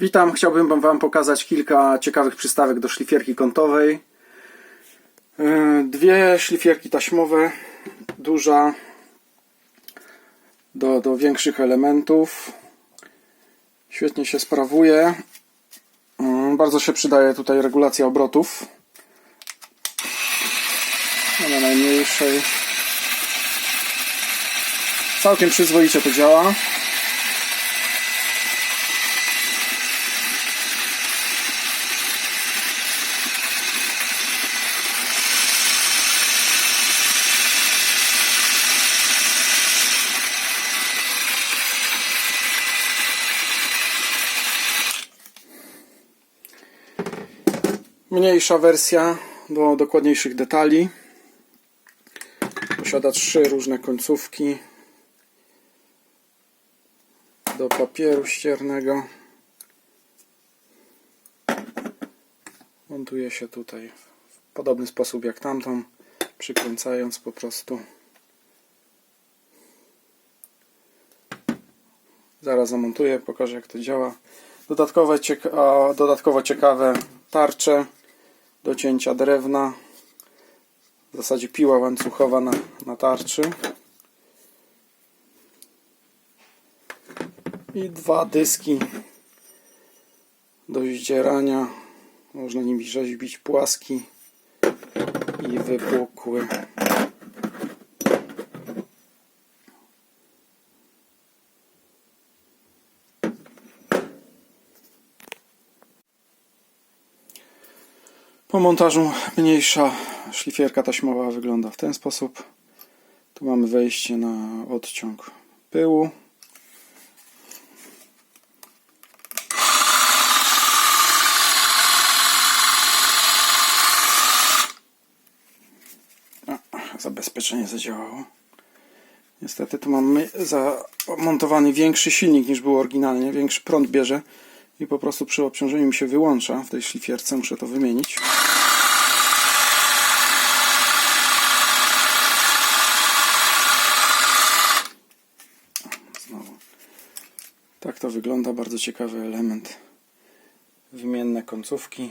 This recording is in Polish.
Witam, chciałbym Wam pokazać kilka ciekawych przystawek do szlifierki kątowej. Yy, Dwie szlifierki taśmowe, duża do, do większych elementów. Świetnie się sprawuje. Yy, Bardzo się przydaje tutaj regulacja obrotów. Na najmniejszej. Całkiem przyzwoicie to działa. Mniejsza wersja do dokładniejszych detali. Posiada trzy różne końcówki do papieru ściernego. Montuje się tutaj w podobny sposób jak tamtą, przykręcając po prostu. Zaraz zamontuję, pokażę jak to działa. Dodatkowe, cieka- dodatkowo ciekawe tarcze do cięcia drewna. W zasadzie piła łańcuchowa na, na tarczy. I dwa dyski do zdzierania. Można nimi rzeźbić płaski i wypukły. Po montażu mniejsza szlifierka taśmowa wygląda w ten sposób. Tu mamy wejście na odciąg pyłu. Zabezpieczenie zadziałało. Niestety tu mamy zamontowany większy silnik niż był oryginalnie, większy prąd bierze i po prostu przy obciążeniu mi się wyłącza w tej szlifierce, muszę to wymienić. Znowu. Tak to wygląda, bardzo ciekawy element. Wymienne końcówki.